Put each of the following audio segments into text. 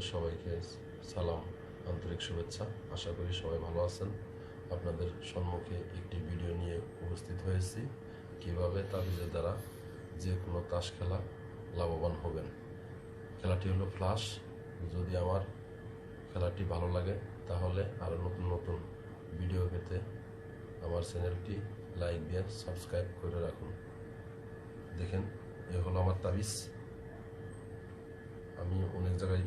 আপনাদের সবাইকে সালাম, আন্তরিক শুভেচ্ছা। আশা করি সবাই ভালো আছেন। আপনাদের সম্মুখে একটি ভিডিও নিয়ে উপস্থিত হয়েছি। কীভাবে তাবিজের দ্বারা যে কোনো তাস খেলা লাভবান হবেন। খেলাটি হলো ফ্লাশ যদি আমার খেলাটি ভালো লাগে, তাহলে আরও নতুন নতুন ভিডিও পেতে আমার চ্যানেলটি লাইক দিয়ে সাবস্ক্রাইব করে রাখুন। দেখেন, এ হলো আমার তাবিজ। আমি অনেক জায়গায়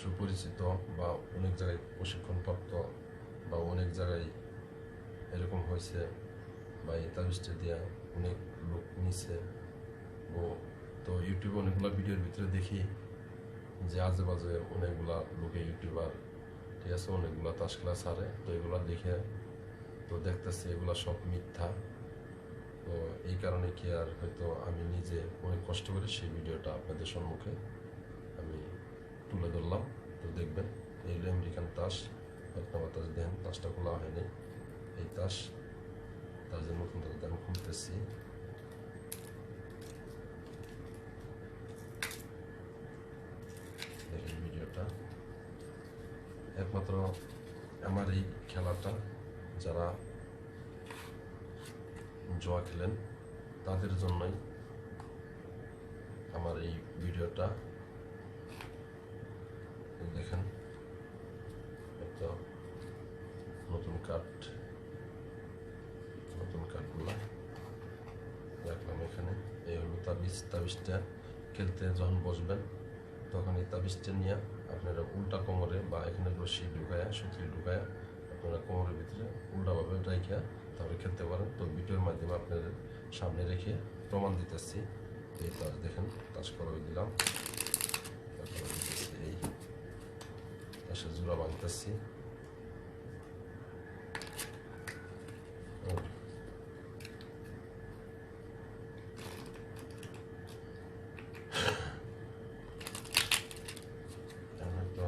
সুপরিচিত বা অনেক জায়গায় প্রশিক্ষণপ্রাপ্ত বা অনেক জায়গায় এরকম হয়েছে বা এই দেওয়া অনেক লোক নিছে। ও, তো ইউটিউবে অনেকগুলো ভিডিওর ভিতরে দেখি যে আজে বাজে অনেকগুলা লোকে ইউটিউবার, ঠিক আছে, অনেকগুলো তাস খেলা ছাড়ে, তো এগুলো দেখে তো দেখতেছি এগুলো সব মিথ্যা। তো এই কারণে কি আর হয়তো আমি নিজে অনেক কষ্ট করে সেই ভিডিওটা আপনাদের সম্মুখে তুলে ধরলাম। তো দেখবেন, এই হলো আমেরিকান তাস নম্বর তাস দেন তাসটা খোলা হয়নি। এই তাস তার জন্য নতুন তাস আমি খুলতেছি। ভিডিওটা। একমাত্র আমার এই খেলাটা, যারা জোয়া খেলেন, তাদের জন্যই আমার এই ভিডিওটা। দেখেন। একটা নতুন কার্ড নতুন কার্ডগুলো রাখলাম এখানে। এই হলো তাবিজ। তাবিজটা খেলতে যখন বসবেন তখন এই তাবিজটা নিয়ে আপনারা উল্টা কোমরে বা এখানে রশি ঢুকায়া, সুতলি ঢুকায়া আপনারা কোমরের ভিতরে উল্টাভাবে রাখিয়া তারপরে খেলতে পারেন। তো ভিডিওর মাধ্যমে আপনাদের সামনে রেখে প্রমাণ দিতেছি। এই তাস দেখেন তাস করাই দিলাম তারপরে দিতেছি এই তাসের জোড়া বাঁধতেছি এখন একটা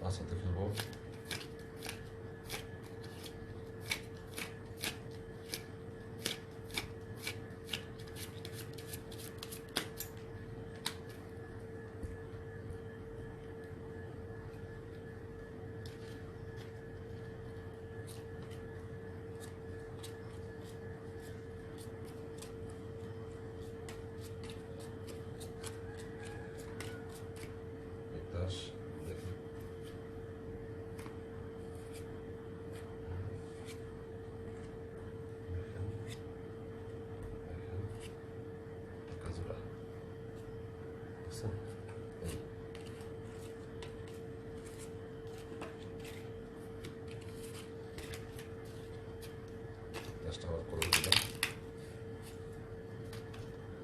পাঁচ হাতে খেলব এই তাস দেখুন দেখেন দেখেন একটা জোড়া দেখছেন এই আবার করে দিলাম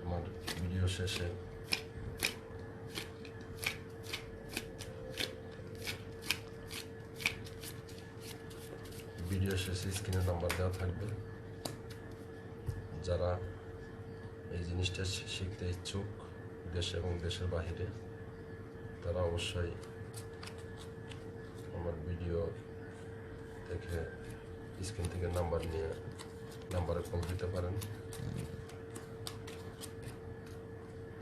আমার ভিডিও শেষে ভিডিও শেষে স্ক্রিনে নাম্বার দেওয়া থাকবে যারা এই জিনিসটা শিখতে ইচ্ছুক দেশে এবং দেশের বাহিরে তারা অবশ্যই আমার ভিডিও দেখে স্ক্রিন থেকে নাম্বার নিয়ে নাম্বারে কল দিতে পারেন।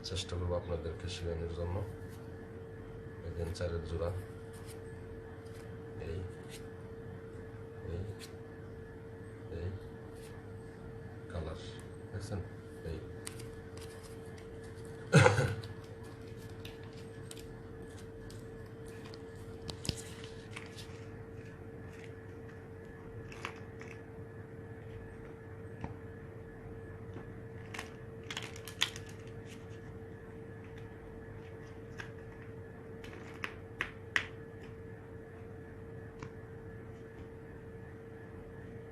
চেষ্টা করব আপনাদেরকে শেখানোর জন্য। এদিন চারের জোড়া। এই এই এই, কালার। দেখছেন এই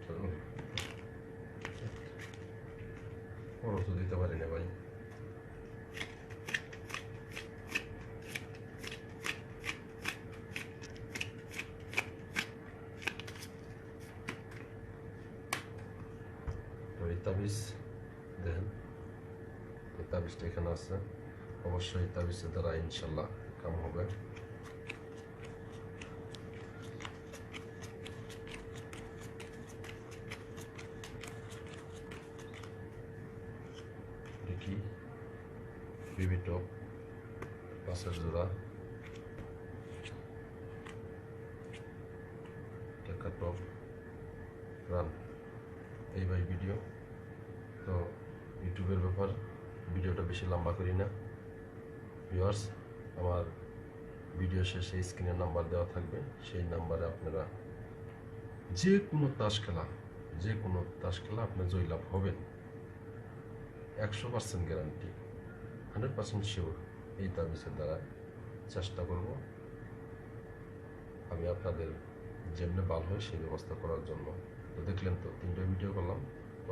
চলুন খরচ তো দিতে পারি না ভাই তো এই তাবিজ দেখেন এই তাবিজটা এখানে আছে অবশ্যই এই তাবিজের দ্বারা ইনশাল্লাহ কাম হবে বিবি টপ পাঁচের জোড়া টেক্কা টপ রান এই ভাই ভিডিও তো ইউটিউবের ব্যাপার ভিডিওটা বেশি লম্বা করি না ভিউয়ার্স আমার ভিডিও শেষে স্ক্রিনের নাম্বার দেওয়া থাকবে সেই নাম্বারে আপনারা যে কোনো তাস খেলা যে কোনো তাস খেলা আপনি জয়লাভ হবেন একশো percent guarantee hundred percent sure এই তাবিজের দ্বারা চেষ্টা করব আমি আপনাদের যেমনি ভালো হয় সেই ব্যবস্থা করার জন্য। তো দেখলেন তো তিনটে ভিডিও করলাম।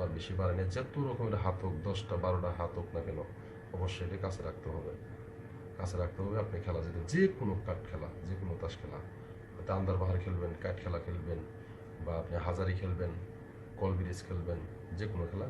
আর বেশি বাড়েনি যত রকমের হাত হোক, দশটা, বারোটা হাত হোক না কেন, অবশ্যই এটা কাছে রাখতে হবে। কাছে রাখতে হবে আপনি খেলা যেতে, যে কোনো কাঠ খেলা, যে কোনো তাস খেলা। হয়তো আন্দার বাহার খেলবেন, কাঠ খেলা খেলবেন, বা আপনি হাজারি খেলবেন কল ব্রিজ খেলবেন, যে কোনো খেলা